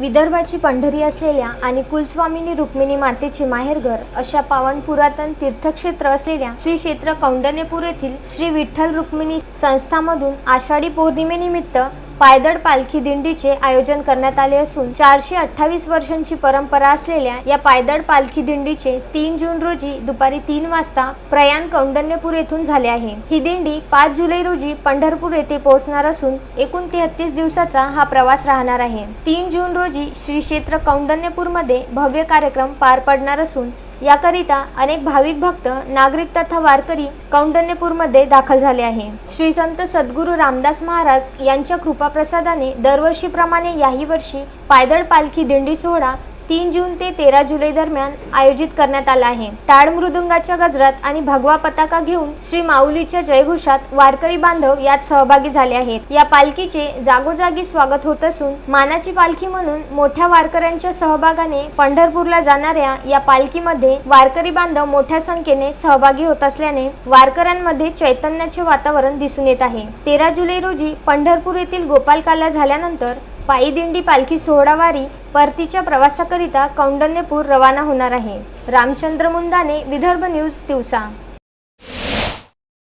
विदर्भाची पंढरी असलेल्या आणि कुलस्वामिनी रुक्मिणी मातेचे माहेरघर अशा पावन पुरातन तीर्थक्षेत्र असलेल्या श्री क्षेत्र कौंडण्यपूर येथील श्री विठ्ठल रुक्मिणी संस्थामधून आषाढी पौर्णिमेनिमित्त पायदळ पालखी दिंडीचे आयोजन करण्यात आले असून चारशे अठ्ठावीस वर्षांची परंपरा असलेल्या या पायदळ पालखी दिंडीचे तीन जून रोजी दुपारी तीन वाजता प्रयाण कौंडण्यपूर येथून झाले आहे. ही दिंडी पाच जुलै रोजी पंढरपूर येथे पोहोचणार असून एकूण तेहतीस दिवसाचा हा प्रवास राहणार आहे. तीन जून रोजी श्री क्षेत्र कौंडण्यपूरमध्ये भव्य कार्यक्रम पार पडणार असून याकरिता अनेक भाविक भक्त नागरिक तथा वारकरी कौंडण्यपूरमध्ये दाखल झाले आहे. श्री संत सद्गुरू रामदास महाराज यांच्या कृपाप्रसादाने दरवर्षीप्रमाणे याही वर्षी पायदळ पालखी दिंडी सोहळा तीन जून ते तेरा जुलै दरम्यान आयोजित करण्यात आला आहे. टाळ मृदुंगाच्या गजरात आणि भगवा पताका घेऊन श्री माऊलीच्या जयघोषात वारकरी बांधव यात सहभागी झाले आहेत. या पालखीचे जागोजागी स्वागत होत असून मानाची पालखी म्हणून मोठ्या वारकऱ्यांच्या सहभागाने पंढरपूरला जाणाऱ्या या पालखीमध्ये वारकरी बांधव मोठ्या संख्येने सहभागी होत असल्याने वारकऱ्यांमध्ये चैतन्याचे वातावरण दिसून येत आहे. तेरा जुलै रोजी पंढरपूर येथील गोपालकाला झाल्यानंतर पायी दिंडी पालखी सोहळावारी परतीच्या प्रवासाकरिता कौंडण्यपूर रवाना होणार आहे. रामचंद्र मुंदाने विदर्भ न्यूज दिवसा